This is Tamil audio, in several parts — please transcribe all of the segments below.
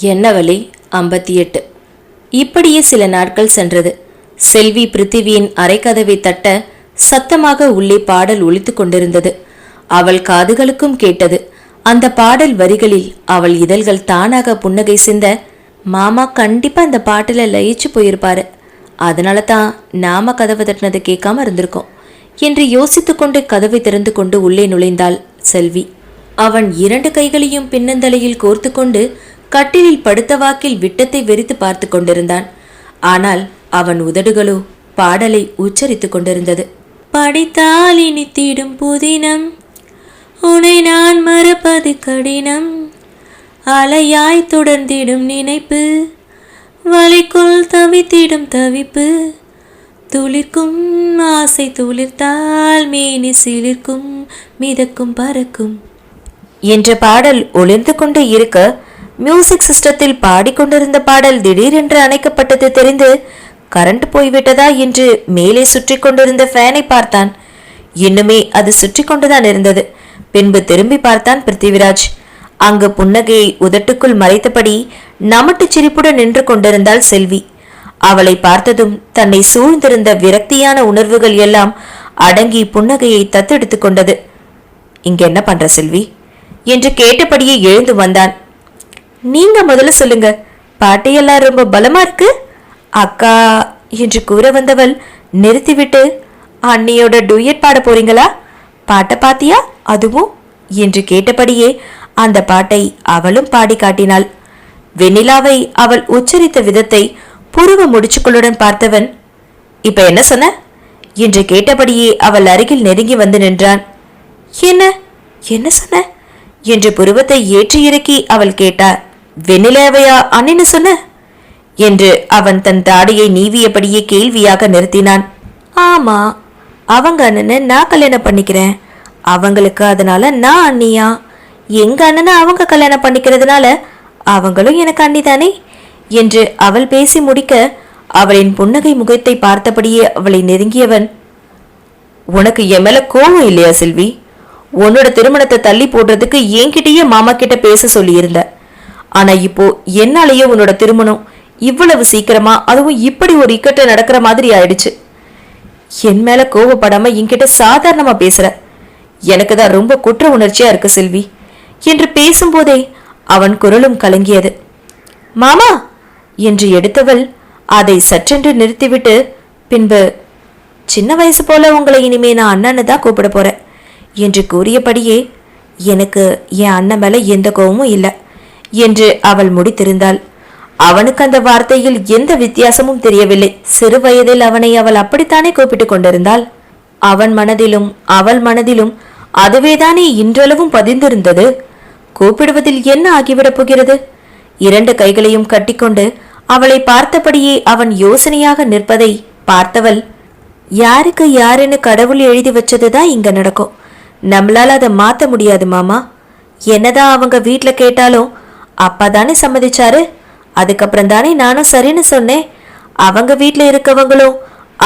என்ன வழி? ஐம்பத்தி எட்டு இப்படியே சில நாட்கள் சென்றது. செல்வி பிருத்திவியின் அரைக்கதவை தட்ட சத்தமாக உள்ளே பாடல் ஒழித்து கொண்டிருந்தது. அவள் காதுகளுக்கும் கேட்டது. அந்த பாடல் வரிகளில் அவள் இதழ்கள் தானாக புன்னகை சிந்த மாமா கண்டிப்பா இந்த பாட்டுல லயிச்சு போயிருப்பாரு. அதனால தான் நாம கதவை தட்டினது கேட்காம இருந்திருக்கோம் என்று யோசித்துக்கொண்டு கதவை திறந்து கொண்டு உள்ளே நுழைந்தாள் செல்வி. அவன் இரண்டு கைகளையும் பின்னந்தலையில் கோர்த்து கொண்டு கட்டிலில் படுத்த வாக்கில் விட்டத்தை வெறித்து பார்த்து கொண்டிருந்தான். ஆனால் அவன் உதடுகளோ பாடலை உச்சரித்துக் கொண்டிருந்தது. படித்தால் இனி தீடும் புதினம் உனை நான் மறப்பது கடினம் அலையாய் தொடர்ந்திடும் நினைப்பு வலைக்குள் தவித்திடும் தவிப்பு துளிர்க்கும் ஆசை துளிர்த்தால் மேனி சிலிர்க்கும் மிதக்கும் பறக்கும் என்ற பாடல் ஒளிர்ந்து கொண்டே இருக்க மியூசிக் சிஸ்டத்தில் பாடிக்கொண்டிருந்த பாடல் திடீரென்று அணைக்கப்பட்டது தெரிந்து கரண்ட் போய்விட்டதா? என்று மேலே சுற்றி கொண்டிருந்த ஃபேனை பார்த்தான். இன்னுமே அது சுற்றி கொண்டுதான் இருந்தது. பின்பு திரும்பி பார்த்தான் பிருத்திவிராஜ். அங்கு புன்னகையை உதட்டுக்குள் மறைத்தபடி நமட்டு சிரிப்புடன் நின்று கொண்டிருந்தாள் செல்வி. அவளை பார்த்ததும் தன்னை சூழ்ந்திருந்த விரக்தியான உணர்வுகள் எல்லாம் அடங்கி புன்னகையை தத்தெடுத்துக் கொண்டது. இங்க என்ன பண்ற செல்வி? என்று கேட்டபடியே எழுந்து வந்தான். நீங்க முதல்ல சொல்லுங்க. பாட்டையெல்லாம் ரொம்ப பலமா இருக்கு? அக்கா என்று கூற வந்தவள் நிறுத்திவிட்டு அண்ணியோட டூயட் பாட போறீங்களா? பாட்டை பாத்தியா? அதுவும் என்று கேட்டபடியே அந்த பாட்டை அவளும் பாடி காட்டினாள். வெண்ணிலாவை அவள் உச்சரித்த விதத்தை புருவ முடிச்சுக்களுடன் பார்த்தவன் இப்ப என்ன சொன்ன? என்று கேட்டபடியே அவள் அருகில் நெருங்கி வந்து நின்றான். என்ன? என்ன சொன்ன? என்று புருவத்தை ஏற்றி இறக்கி அவள் கேட்டார். வெண்ணிலாவையா அண்ணின்னு சொன்ன என்று அவன் தன் தாடியை நீவியபடியே கேள்வியாக நிறுத்தினான். ஆமா அவங்க அண்ணனை நான் கல்யாணம் பண்ணிக்கிறேன். அவங்களுக்கு அதனால நான் அண்ணியா? எங்க அண்ணனை அவங்க கல்யாணம் பண்ணிக்கிறதுனால அவங்களும் எனக்கு அண்ணி தானே என்று அவள் பேசி முடிக்க அவளின் புன்னகை முகத்தை பார்த்தபடியே அவளை நெருங்கியவன் உனக்கு என் மேல கோவம் இல்லையா செல்வி? உன்னோட திருமணத்தை தள்ளி போடுறதுக்கு என்கிட்டயே மாமா கிட்ட பேச சொல்லியிருந்த. ஆனா இப்போ என்னாலேயே உன்னோட திருமணம் இவ்வளவு சீக்கிரமா அதுவும் இப்படி ஒரு இக்கட்ட நடக்கிற மாதிரி ஆயிடுச்சு. என் மேல கோவப்படாம என்கிட்ட சாதாரணமா பேசுற. எனக்கு தான் ரொம்ப குற்ற உணர்ச்சியா இருக்கு செல்வி. என்று பேசும்போதே அவன் குரலும் கலங்கியது. மாமா! என்று எடுத்தவள் அதை சற்றென்று நிறுத்திவிட்டு பின்பு சின்ன வயசு போல உங்களை இனிமே நான் அண்ணன்னு தான் கூப்பிட போறேன் என்று கூறியபடியே எனக்கு என் அண்ணன் மேல எந்த கோவமும் இல்லை. என்று அவள் முடித்திருந்தாள். அவனுக்கு அந்த வார்த்தையில் எந்த வித்தியாசமும் தெரியவில்லை. சிறு வயதில் அவனை அவள் அப்படித்தானே கூப்பிட்டுக் கொண்டிருந்தாள்? அவன் மனதிலும் அவள் மனதிலும் அதுவேதானே இன்றளவும் பதிந்திருந்தது? கூப்பிடுவதில் என்ன ஆகிவிடப் போகிறது? இரண்டு கைகளையும் கட்டிக்கொண்டு அவளை பார்த்தபடியே அவன் யோசனையாக நிற்பதை பார்த்தவள் யாருக்கு யாருன்னு கடவுள் எழுதி வச்சதுதான் இங்க நடக்கும். நம்மளால அதை மாத்த முடியாது மாமா. என்னதான் அவங்க வீட்டில் கேட்டாலும் அப்பா தானே சம்மதிச்சாரு? அதுக்கப்புறம் தானே நானும் சரின்னு சொன்னேன். அவங்க வீட்டில் இருக்கவங்களும்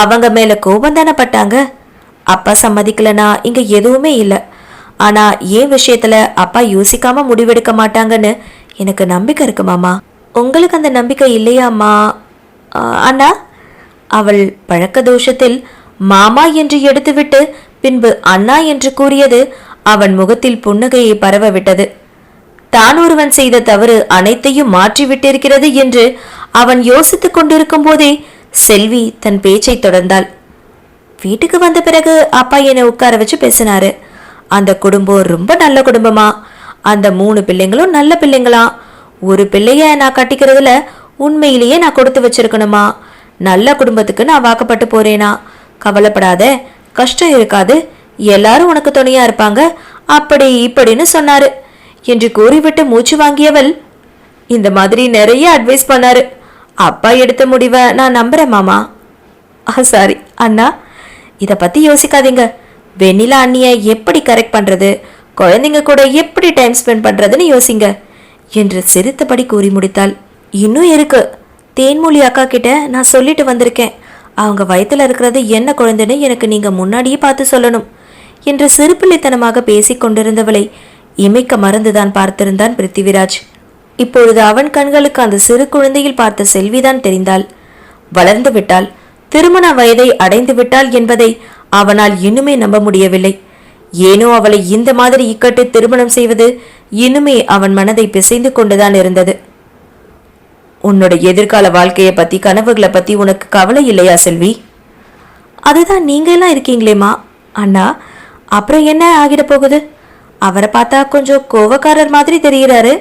அவங்க மேலே கோபம் தானே பட்டாங்க? அப்பா சம்மதிக்கலனா இங்கே எதுவுமே இல்லை. ஆனால் ஏன் விஷயத்தில் அப்பா யோசிக்காம முடிவெடுக்க மாட்டாங்கன்னு எனக்கு நம்பிக்கை இருக்கு மாமா. உங்களுக்கு அந்த நம்பிக்கை இல்லையாம்மா அண்ணா? அவள் பழக்க தோஷத்தில் மாமா என்று எடுத்துவிட்டு பின்பு அண்ணா என்று கூறியது அவன் முகத்தில் புன்னகையை பரவ விட்டது. தான் ஒருவன் செய்த தவறு அனைத்தையும் மாற்றிவிட்டிருக்கிறது என்று அவன் யோசித்துக் கொண்டிருக்கும் போதே செல்வி தன் பேச்சை தொடர்ந்தாள். வீட்டுக்கு வந்த பிறகு அப்பா என்னை உட்கார வச்சு பேசினாரு. அந்த குடும்பம் ரொம்ப நல்ல குடும்பமா? அந்த மூணு பிள்ளைங்களும் நல்ல பிள்ளைங்களா? ஒரு பிள்ளைய நான் கட்டிக்கிறதுல உண்மையிலேயே நான் கொடுத்து வச்சிருக்கணுமா? நல்ல குடும்பத்துக்கு நான் வாக்கப்பட்டு போறேனா? கவலைப்படாத கஷ்டம் இருக்காது. எல்லாரும் உனக்கு துணையா இருப்பாங்க. அப்படி இப்படின்னு சொன்னாரு. என்று கூறிவிட்டு மூச்சு வாங்கியவள் இந்த மாதிரி நிறைய அட்வைஸ் பண்ணாரு. அப்பா எடுத்த முடிவை நான் நம்புறேன் மாமா. சாரி அண்ணா. இதை பத்தி யோசிக்காதீங்க. வெண்ணிலா அண்ணியை எப்படி கரெக்ட் பண்றது? குழந்தைங்க கூட எப்படி டைம் ஸ்பெண்ட் பண்றதுன்னு யோசிங்க என்று சிரித்தபடி கூறி முடித்தாள். இன்னும் இருக்கு. தேன்மொழி அக்கா கிட்ட நான் சொல்லிட்டு வந்திருக்கேன். அவங்க வயத்தில் இருக்கிறது என்ன குழந்தைன்னு எனக்கு நீங்க முன்னாடியே பார்த்து சொல்லணும் என்று சிறுப்பிள்ளைத்தனமாக பேசிக் கொண்டிருந்தவளை இமைக்க மறந்துதான் பார்த்திருந்தான் பிருத்திவிராஜ். இப்பொழுது அவன் கண்களுக்கு அந்த சிறு குழந்தையில் பார்த்த செல்விதான் தெரிந்தாள். வளர்ந்து விட்டாள். திருமண வயதை அடைந்து விட்டாள் என்பதை அவனால் இன்னுமே நம்ப முடியவில்லை. ஏனோ அவளை இந்த மாதிரி இக்கட்டு திருமணம் செய்வது இன்னுமே அவன் மனதை பிசைந்து கொண்டுதான் இருந்தது. உன்னோட எதிர்கால வாழ்க்கையை பத்தி கனவுகளை பத்தி உனக்கு கவலை இல்லையா செல்வி? அதுதான் நீங்க எல்லாம் இருக்கீங்களேம்மா. அண்ணா அப்புறம் என்ன ஆகிட போகுது? அவரை பார்த்தா கொஞ்சம் கோவக்காரர் மாதிரி தெரிகிறாரு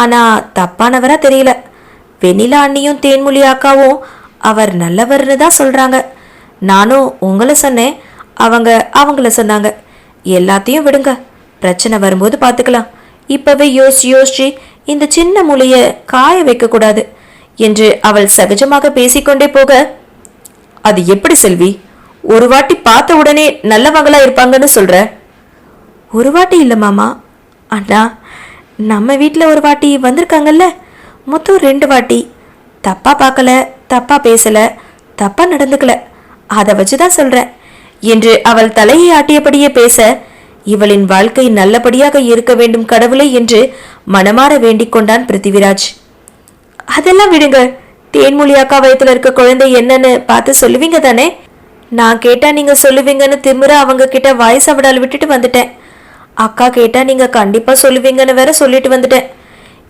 ஆனா தப்பானவரா தெரியல. வெண்ணிலா அண்ணியும் தேன்மொழி அக்காவும் அவர் நல்லவர்னு தான் சொல்றாங்க. நானும் உங்களை சொன்னேன். அவங்க அவங்கள சொன்னாங்க. எல்லாத்தையும் விடுங்க. பிரச்சனை வரும்போது பார்த்துக்கலாம் இப்பவே யோசிச்சு யோசிச்சு இந்த சின்ன மூளைய காய வைக்க கூடாது என்று அவள் சகஜமாக பேசிக்கொண்டே போக அது எப்படி செல்வி? ஒரு வாட்டி பார்த்த உடனே நல்லவங்களா இருப்பாங்கன்னு சொல்ற? ஒரு வாட்டி இல்லை மாமா. அண்ணா நம்ம வீட்டில் ஒரு வாட்டி வந்திருக்காங்கல்ல? மொத்தம் ரெண்டு வாட்டி. தப்பாக பார்க்கல தப்பாக பேசலை தப்பாக நடந்துக்கல. அதை வச்சு தான் சொல்கிறேன் என்று அவள் தலையை ஆட்டியபடியே பேச இவளின் வாழ்க்கை நல்லபடியாக இருக்க வேண்டும் கடவுளே என்று மனமாற வேண்டிக் கொண்டான் பிருத்திவிராஜ். அதெல்லாம் விடுங்க. தேன்மொழி அக்கா வயத்துல இருக்க குழந்தை என்னன்னு பார்த்து சொல்லுவீங்க தானே? நான் கேட்டா நீங்க சொல்லுவீங்கன்னு திமிர அவங்க கிட்ட வாய்ஸ் அவடால் விட்டுட்டு வந்துட்டேன். அக்கா கேட்டா நீங்க கண்டிப்பா சொல்லுவீங்கன்னு வேற சொல்லிட்டு வந்துட்டேன்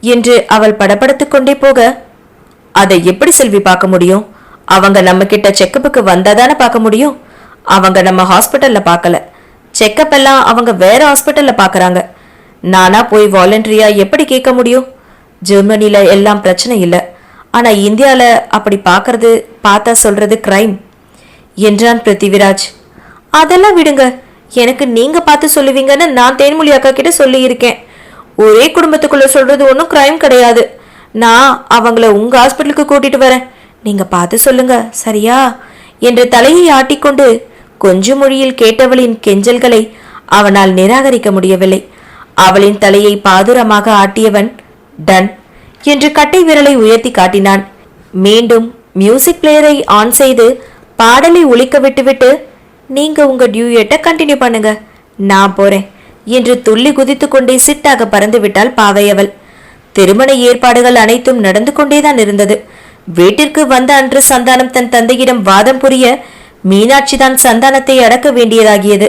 என்று அவள் படப்படுத்து கொண்டே போக அதை எப்படி செல்வி பார்க்க முடியும்? அவங்க நம்ம கிட்ட செக்கப்புக்கு வந்தாதானே பார்க்க முடியும்? அவங்க நம்ம ஹாஸ்பிட்டல்ல பார்க்கல. செக்கப் எல்லாம் அவங்க வேற ஹாஸ்பிட்டல்ல பார்க்கறாங்க. நானா போய் வாலண்டரியா எப்படி கேட்க முடியும்? ஜெர்மனில எல்லாம் பிரச்சனை இல்லை. ஆனா இந்தியால அப்படி பார்க்கறது பார்த்தா சொல்றது கிரைம் என்றான் பிருத்திவிராஜ். அதெல்லாம் விடுங்க. எனக்கு நீங்கள் பார்த்து சொல்லுவீங்கன்னு நான் தேன்மொழி அக்கா கிட்ட சொல்லியிருக்கேன். ஒரே குடும்பத்துக்குள்ளே சொல்கிறது ஒன்றும் க்ரைம் கிடையாது. நான் அவங்கள உங்கள் ஹாஸ்பிட்டலுக்கு கூட்டிகிட்டு வரேன். நீங்கள் பார்த்து சொல்லுங்க சரியா? என்று தலையை ஆட்டிக்கொண்டு கொஞ்சம் மொழியில் கேட்டவளின் கெஞ்சல்களை அவனால் நிராகரிக்க முடியவில்லை. அவளின் தலையை பாதுரமாக ஆட்டியவன் டன் என்று கட்டை விரலை உயர்த்தி காட்டினான். மீண்டும் மியூசிக் பிளேயரை ஆன் செய்து பாடலை ஒழிக்க விட்டுவிட்டு நீங்க உங்க டியூயட்டை கண்டினியூ பண்ணுங்க. நான் போறேன். என்று துள்ளி குதித்து கொண்டே சிட்டாக பறந்து விட்டாள் பாவையவள். திருமண ஏற்பாடுகள் அனைத்தும் நடந்து கொண்டேதான் இருந்தது. வீட்டிற்கு வந்த அன்று சந்தானம் தன் தந்தையிடம் வாதம் புரிய மீனாட்சி தான் சந்தானத்தை அடக்க வேண்டியதாகியது.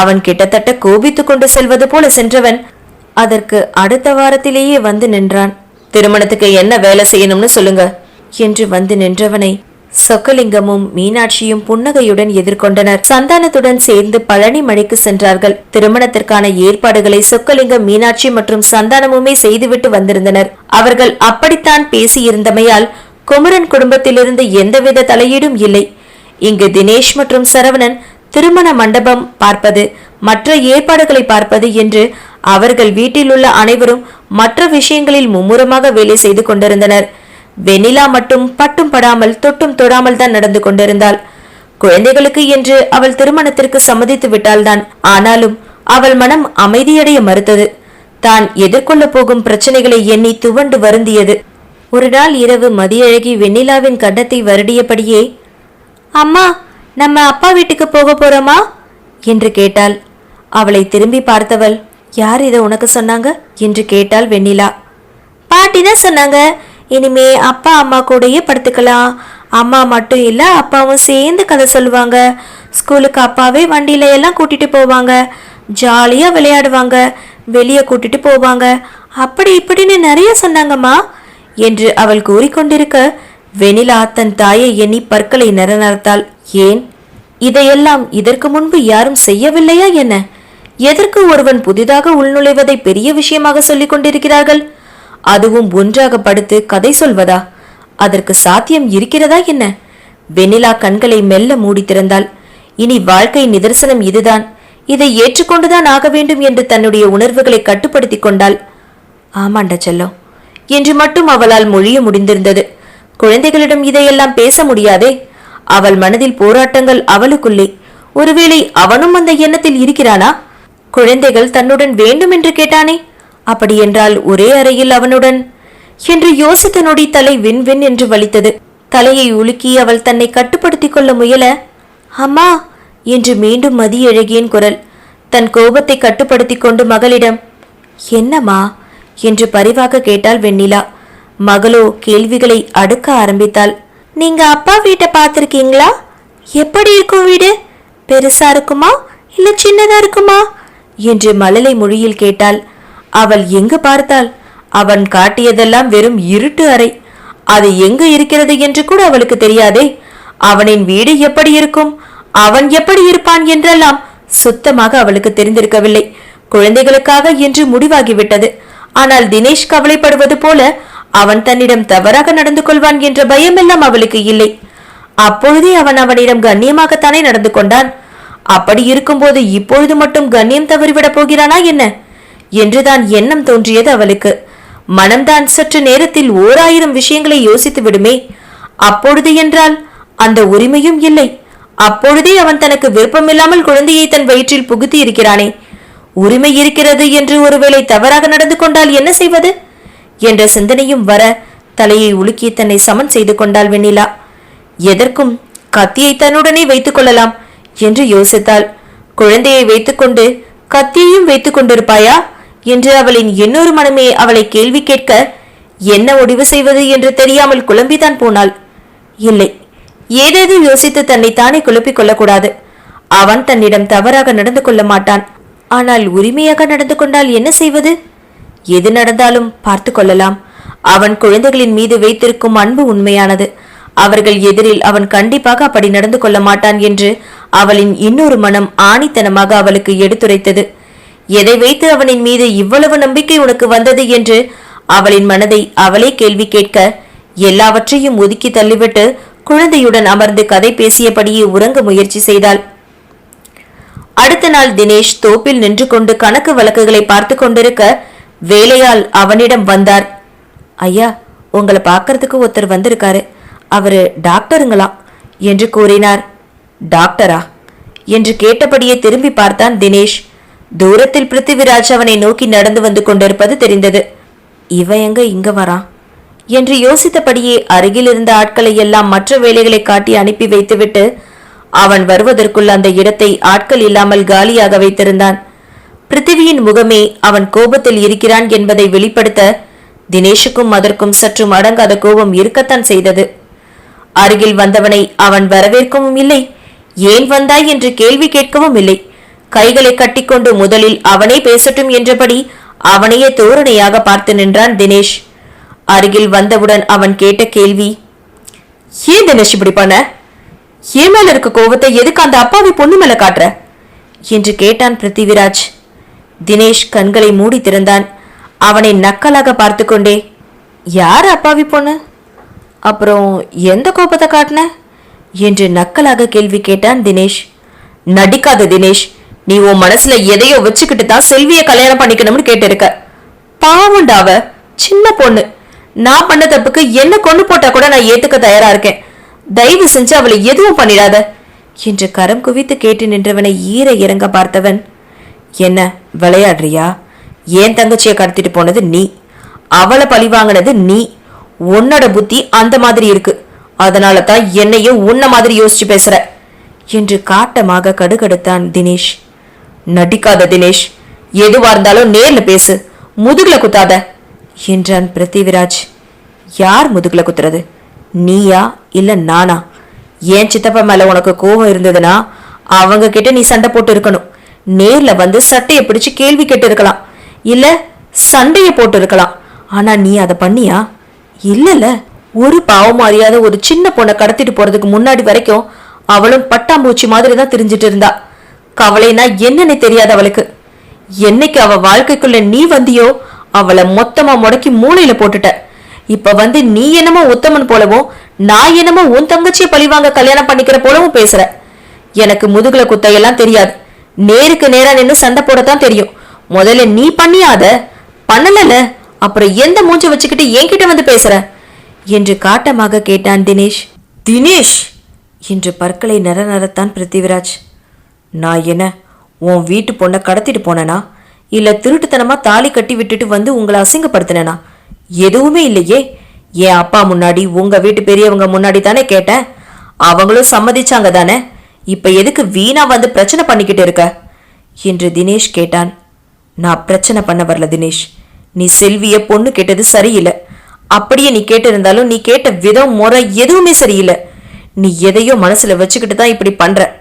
அவன் கிட்டத்தட்ட கோபித்துக் கொண்டு செல்வது போல சென்றவன் அதற்கு அடுத்த வாரத்திலேயே வந்து நின்றான். திருமணத்துக்கு என்ன வேலை செய்யணும்னு சொல்லுங்க. என்று வந்து நின்றவனை சொக்கலிங்கமும் மீனாட்சியும் புன்னகையுடன் எதிர்கொண்டனர். சந்தானத்துடன் சேர்ந்து பழனி மலைக்கு சென்றார்கள். திருமணத்திற்கான ஏற்பாடுகளை சொக்கலிங்கம் மீனாட்சி மற்றும் சந்தானமுமே செய்துவிட்டு வந்திருந்தனர். அவர்கள் அப்படித்தான் பேசியிருந்தமையால் குமரன் குடும்பத்திலிருந்து எந்தவித தலையீடும் இல்லை. இங்கு தினேஷ் மற்றும் சரவணன் திருமண மண்டபம் பார்ப்பது மற்ற ஏற்பாடுகளை பார்ப்பது என்று அவர்கள் வீட்டில் உள்ள அனைவரும் மற்ற விஷயங்களில் மும்முரமாக வேலை செய்து கொண்டிருந்தனர். வெண்ணிலா மட்டும் பட்டும் படாமல் தொட்டும் தொடாமல் தான் நடந்து கொண்டிருந்தாள். குழந்தைகளுக்கு என்று அவள் திருமணத்திற்கு சம்மதித்து விட்டால்தான். ஆனாலும் அவள் மனம் அமைதியடைய மறுத்தது. தான் எதிர்கொள்ள போகும் பிரச்சனைகளை எண்ணி துவண்டு வருந்தியது. ஒரு நாள் இரவு மதியழகி வெண்ணிலாவின் கன்னத்தை வருடியபடியே அம்மா நம்ம அப்பா வீட்டுக்கு போக போறோமா? என்று கேட்டாள். அவளை திரும்பி பார்த்தவள் யார் இதை உனக்கு சொன்னாங்க? என்று கேட்டாள் வெண்ணிலா. பாட்டி தான் சொன்னாங்க. இனிமே அப்பா அம்மா கூடயே படுத்துக்கலாம். அம்மா மட்டும் இல்ல அப்பாவும் சேர்ந்து கதை சொல்லுவாங்க. ஸ்கூலுக்கு அப்பாவே வண்டியில எல்லாம் கூட்டிட்டு போவாங்க. ஜாலியா விளையாடுவாங்க. வெளியே கூட்டிட்டு போவாங்க. அப்படி இப்படின்னு நிறைய சொன்னாங்கம்மா என்று அவள் கூறிக்கொண்டிருக்க வெனிலா தன் தாயை எண்ணி பற்களை நிறநறத்தாள் ஏன்? இதையெல்லாம் இதற்கு முன்பு யாரும் செய்யவில்லையா என்ன? எதற்கு ஒருவன் புதிதாக உள்நுழைவதை பெரிய விஷயமாக சொல்லிக் கொண்டிருக்கிறார்கள்? அதுவும் ஒன்றாக படுத்து கதை சொல்வதா? அதற்கு சாத்தியம் இருக்கிறதா என்ன? வெண்ணிலா கண்களை மெல்ல மூடி திறந்தாள். இனி வாழ்க்கை நிதர்சனம் இதுதான். இதை ஏற்றுக்கொண்டுதான் ஆக வேண்டும் என்று தன்னுடைய உணர்வுகளை கட்டுப்படுத்திக் கொண்டாள். ஆமாண்ட செல்லம். என்று மட்டும் அவளால் மொழிய முடிந்திருந்தது. குழந்தைகளிடம் இதையெல்லாம் பேச முடியாதே. அவள் மனதில் போராட்டங்கள் அவளுக்குள்ளே. ஒருவேளை அவனும் அந்த எண்ணத்தில் இருக்கிறானா? குழந்தைகள் தன்னுடன் வேண்டும் என்று கேட்டானே. அப்படியென்றால் ஒரே அறையில் அவனுடன். என்று யோசித்த நொடி தலை வின் வின் என்று வலித்தது. தலையை உலுக்கி அவள் தன்னை கட்டுப்படுத்திக் கொள்ள முயல அம்மா என்று மீண்டும் மதியழகியின் குரல். தன் கோபத்தை கட்டுப்படுத்திக் கொண்டு மகளிடம் என்னம்மா? என்று பரிவாக கேட்டாள் வெண்ணிலா. மகளோ கேள்விகளை அடுக்க ஆரம்பித்தாள். நீங்க அப்பா வீட்டை பார்த்துருக்கீங்களா? எப்படி இருக்கும் வீடு? பெருசா இருக்குமா? இல்ல சின்னதா இருக்குமா? என்று மழலை மொழியில் கேட்டாள். அவள் எங்கு பார்த்தாள்? அவன் காட்டியதெல்லாம் வெறும் இருட்டு அறை. அது எங்கு இருக்கிறது என்று கூட அவளுக்கு தெரியாதே. அவனின் வீடு எப்படி இருக்கும்? அவன் எப்படி இருப்பான் என்றெல்லாம் சுத்தமாக அவளுக்கு தெரிந்திருக்கவில்லை. குழந்தைகளுக்காக என்று முடிவாகிவிட்டது. ஆனால் தினேஷ் கவலைப்படுவது போல அவன் தன்னிடம் தவறாக நடந்து கொள்வான் என்ற பயமெல்லாம் அவளுக்கு இல்லை. அப்பொழுதே அவன் அவனிடம் கண்ணியமாகத்தானே நடந்து கொண்டான். அப்படி இருக்கும்போது இப்பொழுது மட்டும் கண்ணியம் தவறிவிடப் போகிறானா என்ன? என்றுதான் எண்ணம் தோன்றியது அவளுக்கு. மனம்தான் சற்று நேரத்தில் ஓர் ஆயிரம் விஷயங்களை யோசித்து விடுமே. அப்பொழுது என்றால் அந்த உரிமையும் இல்லை. அப்பொழுதே அவன் தனக்கு விருப்பமில்லாமல் குழந்தையை தன் வயிற்றில் புகுத்தி இருக்கிறானே. உரிமை இருக்கிறது என்று ஒருவேளை தவறாக நடந்து கொண்டால் என்ன செய்வது? என்ற சிந்தனையும் வர தலையை உலுக்கி தன்னை சமன் செய்து கொண்டாள் வெண்ணிலா. எதற்கும் கத்தியை தன்னுடனே வைத்துக் கொள்ளலாம் என்று யோசித்தாள். குழந்தையை வைத்துக்கொண்டு கத்தியையும் வைத்துக் கொண்டிருப்பாயா? என்று அவளின் இன்னொரு மனமே அவளை கேள்வி கேட்க என்ன முடிவு செய்வது என்று தெரியாமல் குழம்பிதான் போனாள். இல்லை. ஏதேதோ யோசித்து தன்னை தானே குழப்பிக் கொள்ளக்கூடாது. அவன் தன்னிடம் தவறாக நடந்து கொள்ள மாட்டான். ஆனால் உரிமையாக நடந்து கொண்டால் என்ன செய்வது? எது நடந்தாலும் பார்த்து கொள்ளலாம். அவன் குழந்தைகளின் மீது வைத்திருக்கும் அன்பு உண்மையானது. அவர்கள் எதிரில் அவன் கண்டிப்பாக அப்படி நடந்து கொள்ள மாட்டான் என்று அவளின் இன்னொரு மனம் ஆணித்தனமாக அவளுக்கு எடுத்துரைத்தது. எதை வைத்து அவனின் மீது இவ்வளவு நம்பிக்கை உனக்கு வந்தது என்று அவளின் மனதை அவளே கேள்வி கேட்க எல்லாவற்றையும் ஒதுக்கி தள்ளிவிட்டு குழந்தையுடன் அமர்ந்து கதை பேசியபடியே உறங்க முயற்சி செய்தாள். அடுத்த நாள் தினேஷ் தோப்பில் நின்று கொண்டு கணக்கு வழக்குகளை பார்த்து கொண்டிருக்க வேலையால் அவனிடம் வந்தார். ஐயா உங்களை பார்க்கறதுக்கு ஒருத்தர் வந்திருக்காரு. அவரு டாக்டருங்களாம் என்று கூறினார். டாக்டரா? என்று கேட்டபடியே திரும்பி பார்த்தான் தினேஷ். தூரத்தில் பிருத்திவிராஜ் அவனை நோக்கி நடந்து வந்து கொண்டிருப்பது தெரிந்தது. இவன் எங்க? இங்க வரா? என்று யோசித்தபடியே அருகில் இருந்த ஆட்களை எல்லாம் மற்ற வேலைகளை காட்டி அனுப்பி வைத்துவிட்டு அவன் வருவதற்குள் அந்த இடத்தை ஆட்கள் இல்லாமல் காலியாக வைத்திருந்தான். பிருத்திவியின் முகமே அவன் கோபத்தில் இருக்கிறான் என்பதை வெளிப்படுத்த தினேஷுக்கும் அதற்கும் சற்றும் அடங்காத கோபம் இருக்கத்தான் செய்தது. அருகில் வந்தவனை அவன் வரவேற்கவும் இல்லை ஏன் வந்தாய்? என்று கேள்வி கேட்கவும் இல்லை. கைகளை கட்டிக்கொண்டு முதலில் அவனே பேசட்டும் என்றபடி அவனையே தோரணையாக பார்த்து நின்றான் தினேஷ். அருகில் வந்தவுடன் அவன் கேட்ட கேள்வி ஏன் தினேஷ் இப்படி பண்ண ஏன் மேல இருக்க கோவத்தை எதுக்கு அந்த அப்பாவி பொண்ணு மேல காட்டுற? என்று கேட்டான் பிருத்திவிராஜ். தினேஷ் கண்களை மூடி திறந்தான். அவனை நக்கலாக பார்த்து கொண்டே யார் அப்பாவி பொண்ணு? அப்புறம் எந்த கோபத்தை காட்டின? என்று நக்கலாக கேள்வி கேட்டான் தினேஷ். நடிக்காத தினேஷ் நீ உன் மனசுல எதையோ வச்சுக்கிட்டு தான் செல்விய கல்யாணம் பண்ணிக்கணும்னு கேட்டிருக்க. பாவண்டாவ சின்ன பொண்ணு. நான் பண்ண தப்புக்கு என்ன கொண்டு போட்டா கூட நான் ஏத்துக்க தயாரா இருக்கேன். தயவு செஞ்சு அவளை எதுவும் பண்ணிடாத. என்று கரம் குவித்து கேட்டு நின்றவனை ஈர இறங்க பார்த்தவன் என்ன விளையாடுறியா? ஏன் தங்கச்சியை கடத்திட்டு போனது நீ? அவளை பழி வாங்கினது நீ? உன்னோட புத்தி அந்த மாதிரி இருக்கு. அதனால தான் என்னையும் உன்ன மாதிரி யோசிச்சு பேசுற. என்று காட்டமாக கடுகடுத்தான் தினேஷ். நடிக்காத தினேஷ். எதுவா இருந்தாலும் நேர்ல பேசு. முதுகுல குத்தாத. என்றான் பிருத்திவிராஜ். யார் முதுகுல குத்துறது? நீயா இல்ல நானா? ஏன் சித்தப்பா மேல உனக்கு கோபம் இருந்ததுன்னா அவங்க கிட்ட நீ சண்டை போட்டு இருக்கணும். நேர்ல வந்து சட்டையை பிடிச்சு கேள்வி கேட்டு இருக்கலாம் இல்ல சண்டையை போட்டு இருக்கலாம் ஆனா நீ அதை பண்ணியா? இல்லல. ஒரு பாவம் அறியாத ஒரு சின்ன பொண்ணை கடத்திட்டு போறதுக்கு முன்னாடி வரைக்கும் அவளும் பட்டாம்பூச்சி மாதிரி தான் தெரிஞ்சிட்டு இருந்தா. கவலைனா என்னன்னு தெரியாது அவளுக்கு. என்னைக்கு அவ வாழ்க்கைக்குள்ள நீ வந்தியோ அவளை மொத்தமா முடக்கி மூளையில போட்டுட்ட. இப்ப வந்து நீ என்னமோ உத்தமன் போலவும் நான் என்னமோ உன் தங்கச்சியை பழிவாங்க கல்யாணம் பண்ணிக்கிற போலவும் பேசுற. எனக்கு முதுகுல குத்தையெல்லாம் தெரியாது. நேருக்கு நேரா நின்னு சண்டை போடத்தான் தெரியும். முதல்ல நீ பண்ணியாத பண்ணலல அப்புறம் எந்த மூஞ்ச வச்சுக்கிட்டு என்கிட்ட வந்து பேசுற? என்று காட்டமாக கேட்டான் தினேஷ். தினேஷ்? என்று பற்களை நர நரத்தான் பிருத்திவிராஜ். நான் என்ன உன் வீட்டு பொண்ணை கடத்திட்டு போனேனா? இல்ல திருட்டுத்தனமா தாலி கட்டி விட்டுட்டு வந்து உங்களை அசிங்கப்படுத்தினேனா? எதுவுமே இல்லையே. என் அப்பா முன்னாடி உங்க வீட்டு பெரியவங்க முன்னாடி தானே கேட்டேன். அவங்களும் சம்மதிச்சாங்க தானே. இப்ப எதுக்கு வீணா வந்து பிரச்சனை பண்ணிக்கிட்டு இருக்க? என்று தினேஷ் கேட்டான். நான் பிரச்சனை பண்ண வரல தினேஷ். நீ செல்விய பொண்ணு கேட்டது சரியில்லை. அப்படியே நீ கேட்டிருந்தாலும் நீ கேட்ட விதம் முறை எதுவுமே சரியில்லை. நீ எதையோ மனசுல வச்சுக்கிட்டு தான் இப்படி பண்ற.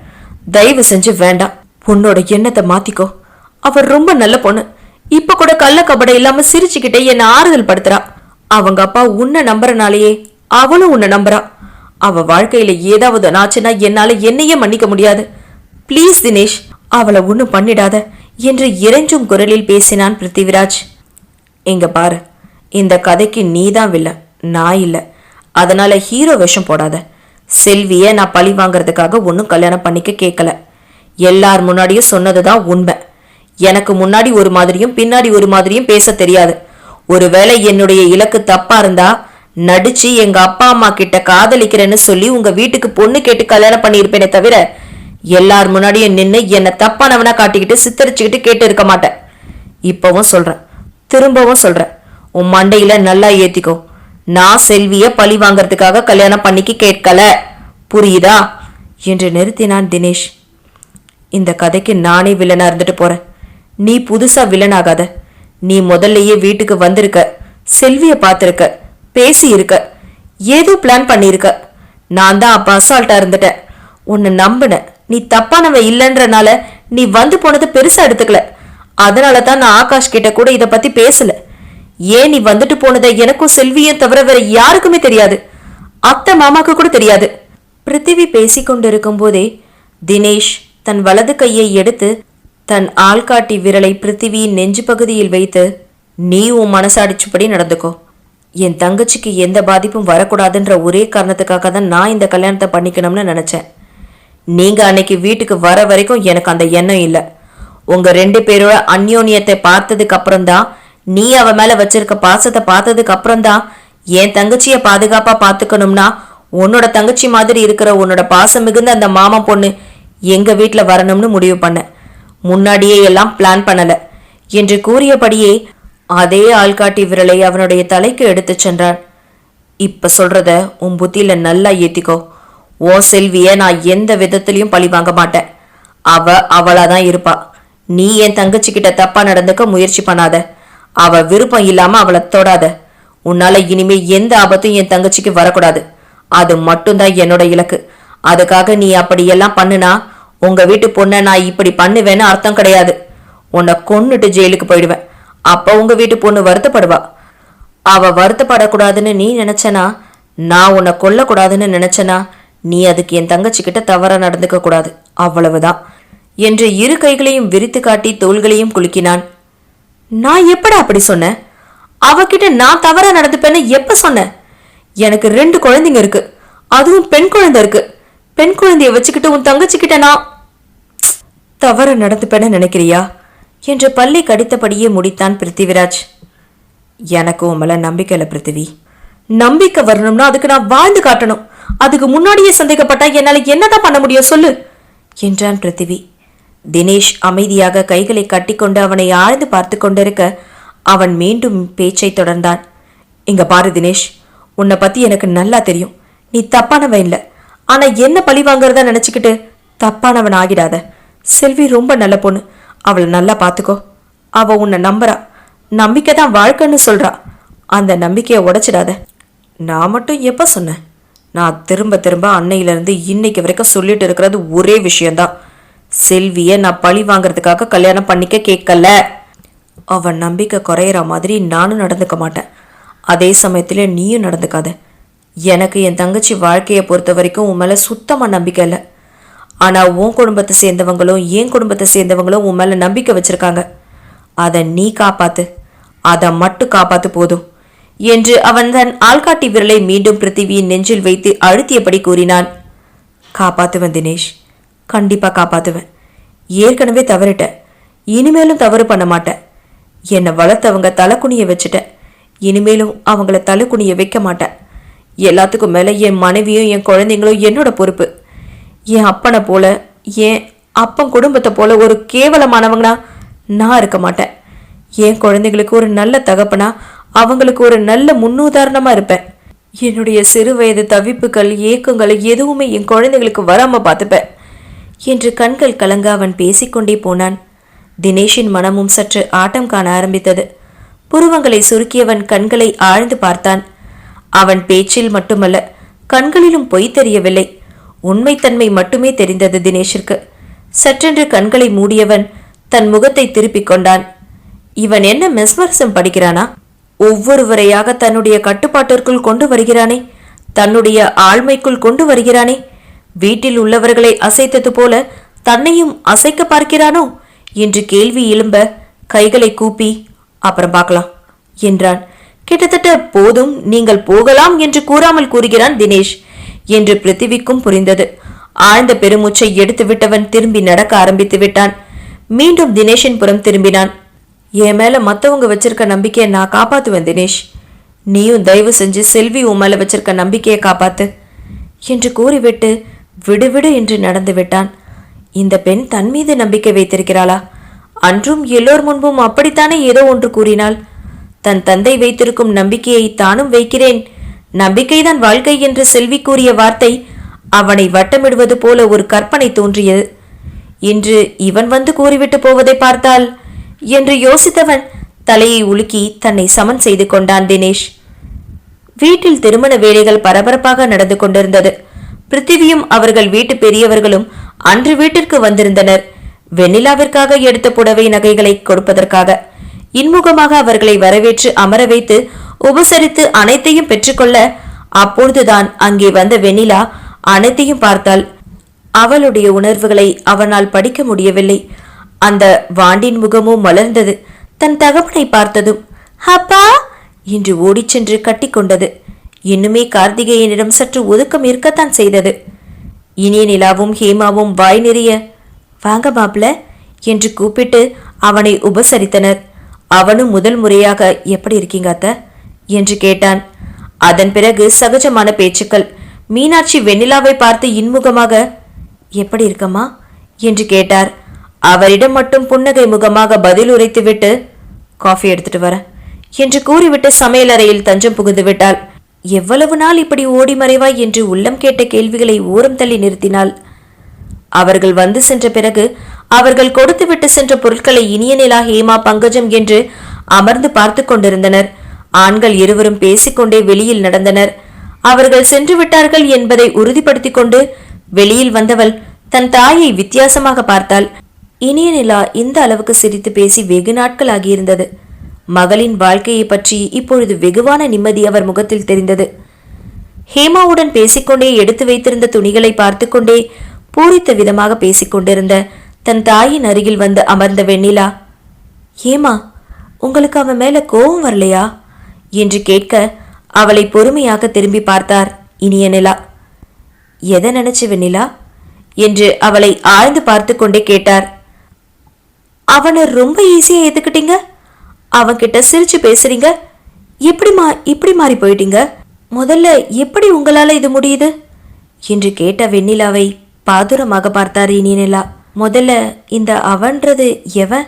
தயவு செஞ்சு வேண்டாம். உன்னோட எண்ணத்தை மாத்திக்கோ. அவர் ரொம்ப நல்ல பொண்ணு. இப்ப கூட கள்ள கபட இல்லாம சிரிச்சுக்கிட்டே என்ன ஆறுதல் படுத்துறா. அவங்க அப்பா உன்னை நம்புறனாலேயே அவளும் உன்னை நம்புறா. அவ வாழ்க்கையில ஏதாவது நாச்சுன்னா என்னால என்னையே மன்னிக்க முடியாது. ப்ளீஸ் தினேஷ் அவளை ஒன்றும் பண்ணிடாத என்று இறைஞ்சும் குரலில் பேசினான் பிருத்திவிராஜ். எங்க பாரு இந்த கதைக்கு நீதான் வில்ல நான் இல்லை. அதனால ஹீரோ வேஷம் போடாத. செல்விய நான் பழி வாங்குறதுக்காக ஒன்றும் கல்யாணம் பண்ணிக்க கேட்கல எல்லார் முன்னாடியும் சொன்னது தான் உண்மை. எனக்கு முன்னாடி ஒரு மாதிரியும் பின்னாடி ஒரு மாதிரியும் பேச தெரியாது. ஒருவேளை என்னுடைய இலக்கு தப்பா இருந்தா நடிச்சு எங்க அப்பா அம்மா கிட்ட காதலிக்கிறேன்னு சொல்லி உங்க வீட்டுக்கு பொண்ணு கேட்டு கல்யாணம் பண்ணியிருப்பேனே தவிர எல்லார் முன்னாடியும் நின்று என்னை தப்பானவனா காட்டிக்கிட்டு சித்தரிச்சுக்கிட்டு கேட்டு இருக்க மாட்டேன். இப்பவும் சொல்றேன். திரும்பவும் சொல்றேன். உன் மண்டையில நல்லா ஏத்திக்கோ. நான் செல்விய பழி வாங்கறதுக்காக கல்யாணம் பண்ணிக்கு கேட்கல. புரியுதா? என்று நிறுத்தினான் தினேஷ். இந்த கதைக்கு நானே வில்லனா இருந்துட்டு போறேன். நீ புதுசா வில்லன் ஆகாத நீ முதல்லயே வீட்டுக்கு வந்திருக்க. செல்விய பார்த்திருக்க. பேசியிருக்க. ஏதோ பிளான் பண்ணியிருக்க. நான் தான் அப்ப அசால்ட்டா இருந்துட்டேன். உன்னை நம்பினேன். நீ தப்பானவன் இல்லைன்றனால நீ வந்து போனது பெருசா எடுத்துக்கல. அதனால தான் நான் ஆகாஷ் கிட்ட கூட இதை பத்தி பேசல. ஏன் நீ வந்துட்டு போனதை எனக்கும் செல்வியை தவிர வேற யாருக்குமே தெரியாது. அத்தை மாமாக்கு கூட தெரியாது. பிருத்திவி பேசிக்கொண்டிருக்கும் போதே தினேஷ் தன் வலது கையை எடுத்து தன் ஆள்காட்டி விரலை பிருத்திவியின் நெஞ்சு பகுதியில் வைத்து நீ உன் மனசாடிச்சுப்படி நடந்துக்கோ. என் தங்கச்சிக்கு எந்த பாதிப்பும் வரக்கூடாதுன்ற ஒரே காரணத்துக்காக தான் நான் இந்த கல்யாணத்தை பண்ணிக்கணும்னு நினைச்சேன். நீங்க அன்னைக்கு வீட்டுக்கு வர வரைக்கும் எனக்கு அந்த எண்ணம் இல்லை. உங்க ரெண்டு பேரோட அந்யோன்யத்தை பார்த்ததுக்கு அப்புறம்தான் நீ அவ மேல வச்சிருக்க பாசத்தை பார்த்ததுக்கு அப்புறம்தான் என் தங்கச்சிய பாதுகாப்பா பாத்துக்கணும்னா உன்னோட தங்கச்சி மாதிரி இருக்கிற உன்னோட பாசம் மிகுந்த அந்த மாமா பொண்ணு எங்க வீட்ல வரணும்னு முடிவு பண்ணேன் முன்னாடியே எல்லாம் பிளான் பண்ணல. என்று கூறியபடியே அதே ஆள்காட்டி விரலை அவனுடைய தலைக்கு எடுத்துச் சென்றான். இப்ப சொல்றத உன் புத்தியில நல்லா ஏத்திக்கோ. ஓ செல்விய நான் எந்த விதத்திலையும் பழி வாங்க மாட்டேன். அவ அவளாதான் இருப்பா. நீ என் தங்கச்சி கிட்ட தப்பா நடந்துக்க முயற்சி பண்ணாத. அவ விருப்பம் இல்லாம அவளை தொடாத. உன்னால இனிமே எந்த ஆபத்தும் என் தங்கச்சிக்கு வரக்கூடாது. அது மட்டும்தான் என்னோட இலக்கு. அதுக்காக நீ அப்படியெல்லாம் பண்ணுனா உங்க வீட்டு பொண்ணை நான் இப்படி பண்ணுவேன்னு அர்த்தம் கிடையாது. உன்னை கொன்னுட்டு ஜெயிலுக்கு போயிடுவேன். அப்ப உங்க வீட்டு பொண்ணு வருத்தப்படுவா. அவ வருத்தப்படக்கூடாதுன்னு நீ நினைச்சனா நான் உன்னை கொல்லக்கூடாதுன்னு நினைச்சனா நீ அதுக்கு என் தங்கச்சி கிட்ட தவற நடந்துக்க கூடாது அவ்வளவுதான். என்று இரு கைகளையும் விரித்து காட்டி தோள்களையும் குலுக்கினான். நான் எப்படா அப்படி சொன்னேன்? அவகிட்ட நான் தவறா நடந்துப்பேன்னு எப்ப சொன்னேன்? எனக்கு ரெண்டு குழந்தைங்க இருக்கு. அதுவும் பெண் குழந்தை இருக்கு. பெண் குழந்தைய வச்சுக்கிட்டு உன் தங்கச்சிக்கிட்ட நான் தவற நடந்துப்பேன்னு நினைக்கிறியா? என்று பள்ளி கடித்தபடியே முடித்தான் பிருத்திவிராஜ். எனக்கு உன் மேல நம்பிக்கை இல்லை பிருத்திவி. நம்பிக்கை வரணும்னா அதுக்கு நான் வாழ்ந்து காட்டணும். அதுக்கு முன்னாடியே சந்தேகப்பட்டா என்னால என்னதான் பண்ண முடியும் சொல்லு? என்றான் பிருத்திவி. தினேஷ் அமைதியாக கைகளை கட்டிக்கொண்டு அவனை ஆழ்ந்து பார்த்து கொண்டிருக்க அவன் மீண்டும் பேச்சை தொடர்ந்தான். இங்க பாரு தினேஷ் உன்னை பத்தி எனக்கு நல்லா தெரியும். நீ தப்பானவன் இல்லை. ஆனா என்ன பழி வாங்குறதா நினைச்சுக்கிட்டு தப்பானவன் ஆகிடாத. செல்வி ரொம்ப நல்ல பொண்ணு. அவளை நல்லா பார்த்துக்கோ அவ உன்னை நம்புறா. நம்பிக்கை தான் வாழ்க்கைன்னு சொல்றா. அந்த நம்பிக்கையை உடைச்சிடாத. நான் மட்டும் எப்ப சொன்னேன்? நான் திரும்ப திரும்ப அன்னையிலிருந்து இன்னைக்கு வரைக்கும் சொல்லிட்டு இருக்கிறது ஒரே விஷயம்தான். செல்விய நான் பழி வாங்குறதுக்காக கல்யாணம் பண்ணிக்க கேட்கல. அவன் நம்பிக்கை குறையிற மாதிரி நானும் நடந்துக்க மாட்டேன். அதே சமயத்தில் நீயும் நடந்துக்காத. எனக்கு என் தங்கச்சி வாழ்க்கையை பொறுத்த வரைக்கும் உன் மேலே சுத்தமாக நம்பிக்கை இல்லை. ஆனால் உன் குடும்பத்தை சேர்ந்தவங்களும் என் குடும்பத்தை சேர்ந்தவங்களும் உன் மேலே நம்பிக்கை வச்சுருக்காங்க. அதை நீ காப்பாத்து. அதை மட்டும் காப்பாத்து போதும். என்று அவன் தன் ஆள்காட்டி விரலை மீண்டும் பிருத்திவியின் நெஞ்சில் வைத்து அழுத்தியபடி கூறினான். காப்பாத்துவன் தினேஷ். கண்டிப்பாக காப்பாற்றுவேன் ஏற்கனவே தவறிட்டேன் இனிமேலும் தவறு பண்ண மாட்டேன் என்னை வளர்த்தவங்க தலைக்குனிய வச்சுட்டேன் இனிமேலும் அவங்கள தலைக்குனிய வைக்க மாட்டேன் எல்லாத்துக்கும் மேலே என் மனைவியும் என் குழந்தைங்களும் என்னோட பொறுப்பு. என் அப்பனை போல என் அப்பன் குடும்பத்தை போல ஒரு கேவலமானவங்கனா நான் இருக்க மாட்டேன். என் குழந்தைங்களுக்கு ஒரு நல்ல தகப்பனா அவங்களுக்கு ஒரு நல்ல முன்னுதாரணமாக இருப்பேன். என்னுடைய சிறு வயது தவிப்புகள் ஏக்கங்கள் எதுவுமே என் குழந்தைங்களுக்கு வராமல் பார்த்துப்பேன். என்று கண்கள் கலங்க அவன் பேசிக்கொண்டே போனான். தினேஷின் மனமும் சற்று ஆட்டம் காண ஆரம்பித்தது. புருவங்களை சுருக்கியவன் கண்களை ஆழ்ந்து பார்த்தான். அவன் பேச்சில் மட்டுமல்ல கண்களிலும் பொய் தெரியவில்லை. உண்மைத்தன்மை மட்டுமே தெரிந்தது தினேஷிற்கு. சற்றென்று கண்களை மூடியவன் தன் முகத்தை திருப்பிக் கொண்டான். இவன் என்ன மெஸ்மரிசம் படிக்கிறானா? ஒவ்வொருவரையாக தன்னுடைய கட்டுப்பாட்டிற்குள் கொண்டு வருகிறானே தன்னுடைய ஆழ்மைக்குள் கொண்டு வருகிறானே வீட்டில் உள்ளவர்களை அசைத்தது போல தன்னையும் அசைக்க பார்க்கிறானோ என்று கேள்வி எழும்ப கைகளை கூப்பி அப்புறம் பார்க்கலாம் என்றான். கிட்டத்தட்ட போதும் நீங்கள் போகலாம் என்று கூறாமல் கூறுகிறான் தினேஷ் என்று பிருத்திவிக்கும் புரிந்தது. ஆழ்ந்த பெருமூச்சை எடுத்து விட்டவன் திரும்பி நடக்க ஆரம்பித்து விட்டான். மீண்டும் தினேஷின் புறம் திரும்பினான். என் மேல மத்தவங்க வச்சிருக்க நம்பிக்கையை நான் காப்பாத்துவேன் தினேஷ். நீயும் தயவு செஞ்சு செல்வி உன் மேல வச்சிருக்க நம்பிக்கையை காப்பாத்து என்று கூறிவிட்டு விடுவிடு என்று நடந்து விட்டான். இந்த பெண் தன் மீது நம்பிக்கை வைத்திருக்கிறாளா? அன்றும் எல்லோர் முன்பும் அப்படித்தானே ஏதோ ஒன்று கூறினாள். தன் தந்தை வைத்திருக்கும் நம்பிக்கையை தானும் வைக்கிறேன். நம்பிக்கைதான் வாழ்க்கை என்று செல்வி கூறிய வார்த்தை அவனை வட்டமிடுவது போல ஒரு கற்பனை தோன்றியது. இன்று இவன் வந்து கூறிவிட்டு போவதை பார்த்தால்? என்று யோசித்தவன் தலையை உலுக்கி தன்னை சமன் செய்து கொண்டான் தினேஷ். வீட்டில் திருமண வேலைகள் பரபரப்பாக நடந்து கொண்டிருந்தது. பிருத்திவியும் அவர்கள் வீட்டு பெரியவர்களும் அன்று வீட்டிற்கு வந்திருந்தனர். வெண்ணிலாவிற்காக எடுத்த புடவை நகைகளை கொடுப்பதற்காக. இன்முகமாக அவர்களை வரவேற்று அமர வைத்து உபசரித்து அனைத்தையும் பெற்றுக்கொள்ள அப்பொழுதுதான் அங்கே வந்த வெண்ணிலா அனைத்தையும் பார்த்தாள். அவளுடைய உணர்வுகளை அவனால் படிக்க முடியவில்லை. அந்த வாண்டின் முகமும் மலர்ந்தது. தன் தகப்பனை பார்த்ததும் அப்பா! என்று ஓடிச்சென்று கட்டிக்கொண்டது இன்னுமே கார்த்திகேயனிடம் சற்று ஒதுக்கம் இருக்கத்தான் செய்தது. இனிய நிலாவும் ஹேமாவும் வாய் நிறைய வாங்க மாப்ள என்று கூப்பிட்டு அவனை உபசரித்தனர். அவனும் முதல் முறையாக எப்படி இருக்கீங்க அத்த? என்று கேட்டான். அதன் பிறகு சகஜமான பேச்சுக்கள். மீனாட்சி வெண்ணிலாவை பார்த்து இன்முகமாக எப்படி இருக்கம்மா? என்று கேட்டார். அவரிடம் மட்டும் புன்னகை முகமாக பதில் உரைத்துவிட்டு காஃபி எடுத்துட்டு வரேன் என்று கூறிவிட்டு சமையலறையில் தஞ்சம் புகுந்து விட்டாள். எவ்வளவு நாள் இப்படி ஓடி மறைவாய் என்று உள்ளம் கேட்ட கேள்விகளை ஓரம் தள்ளி நிறுத்தினாள். அவர்கள் வந்து சென்ற பிறகு அவர்கள் கொடுத்துவிட்டு சென்ற பொருட்களை இனிய நிலா ஹேமா பங்கஜம் என்று அமர்ந்து பார்த்து கொண்டிருந்தனர். ஆண்கள் இருவரும் பேசிக்கொண்டே வெளியில் நடந்தனர். அவர்கள் சென்று விட்டார்கள் என்பதை உறுதிப்படுத்திக் கொண்டு வெளியில் வந்தவள் தன் தாயை வித்தியாசமாக பார்த்தாள். இனிய நிலா இந்த அளவுக்கு சிரித்து பேசி வெகு நாட்கள் ஆகியிருந்தது. மகளின் வாழ்க்கையை பற்றி இப்பொழுது வெகுவான நிம்மதி அவர் முகத்தில் தெரிந்தது. ஹேமாவுடன் பேசிக்கொண்டே எடுத்து வைத்திருந்த துணிகளை பார்த்துக்கொண்டே பூரித்த விதமாக பேசிக்கொண்டிருந்த தன் தாயின் அருகில் வந்து அமர்ந்த வெண்ணிலா ஏமா உங்களுக்கு அவன் மேல கோபம் வரலையா? என்று கேட்க அவளை பொறுமையாக திரும்பி பார்த்தார் இனிய நிலா. எதை நினைச்சு வெண்ணிலா? என்று அவளை ஆழ்ந்து பார்த்து கொண்டே கேட்டார். அவனை ரொம்ப ஈஸியா ஏத்துக்கிட்டீங்க? அவன்கிட்ட சிரிச்சு பேசுறீங்க? எப்படிமா இப்படி மாறி போயிட்டீங்க? முதல்ல எப்படி உங்களால இது முடியுது? என்று கேட்ட வெண்ணிலாவை பாதுரமாக பார்த்தார் இனியநிலா முதல்ல இந்த அவன்றது எவன்?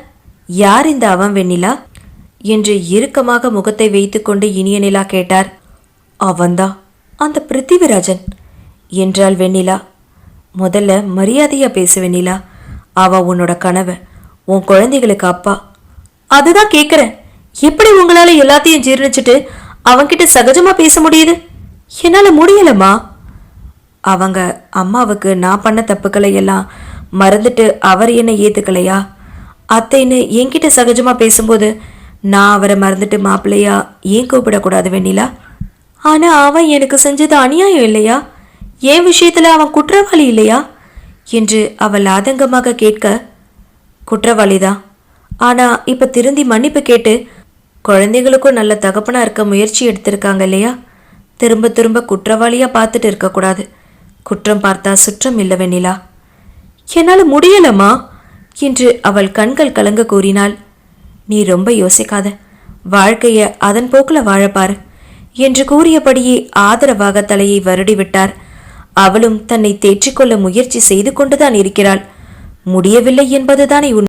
யார் இந்த அவன் வெண்ணிலா? என்று இறுக்கமாக முகத்தை வைத்துக்கொண்டு இனிய நிலா கேட்டார். அவன்தான் அந்த பிருத்திவிராஜன் என்றாள் வெண்ணிலா. முதல்ல மரியாதையா பேசு வெண்ணிலா. அவ உன்னோட கனவை உன் குழந்தைகளுக்கு அப்பா. அதுதான் கேக்குறேன். எப்படி உங்களால எல்லாத்தையும் ஜீர்ணிச்சுட்டு அவன்கிட்ட சகஜமா பேச முடியுது? என்னால முடியலம்மா. அவங்க அம்மாவுக்கு நான் பண்ண தப்புக்களை எல்லாம் மறந்துட்டு அவர் என்ன ஏத்துக்கலையா? அத்தைன்னு என்கிட்ட சகஜமா பேசும்போது நான் அவரை மறந்துட்டு மாப்பிள்ளையா ஏன் கூப்பிடக்கூடாது வெண்ணிலா? ஆனா அவன் எனக்கு செஞ்சது அநியாயம் இல்லையா? என் விஷயத்துல அவன் குற்றவாளி இல்லையா? என்று அவள் ஆதங்கமாக கேட்க குற்றவாளிதான். ஆனா இப்ப திருந்தி மன்னிப்பு கேட்டு குழந்தைகளுக்கும் நல்ல தகப்பனா இருக்க முயற்சி எடுத்திருக்காங்க இல்லையா? திரும்ப திரும்ப குற்றவாளியா பார்த்துட்டு இருக்கக்கூடாது. குற்றம் பார்த்தா சுற்றம் இல்லை வெண்ணிலா. என்னால் முடியலம்மா என்று அவள் கண்கள் கலங்க கூறினாள். நீ ரொம்ப யோசிக்காத. வாழ்க்கைய அதன் போக்குல வாழப்பாரு என்று கூறியபடியே ஆதரவாக தலையை வருடி விட்டார். அவளும் தன்னை தேற்றிக்கொள்ள முயற்சி செய்து கொண்டுதான் இருக்கிறாள். முடியவில்லை என்பதுதானே உண்மை.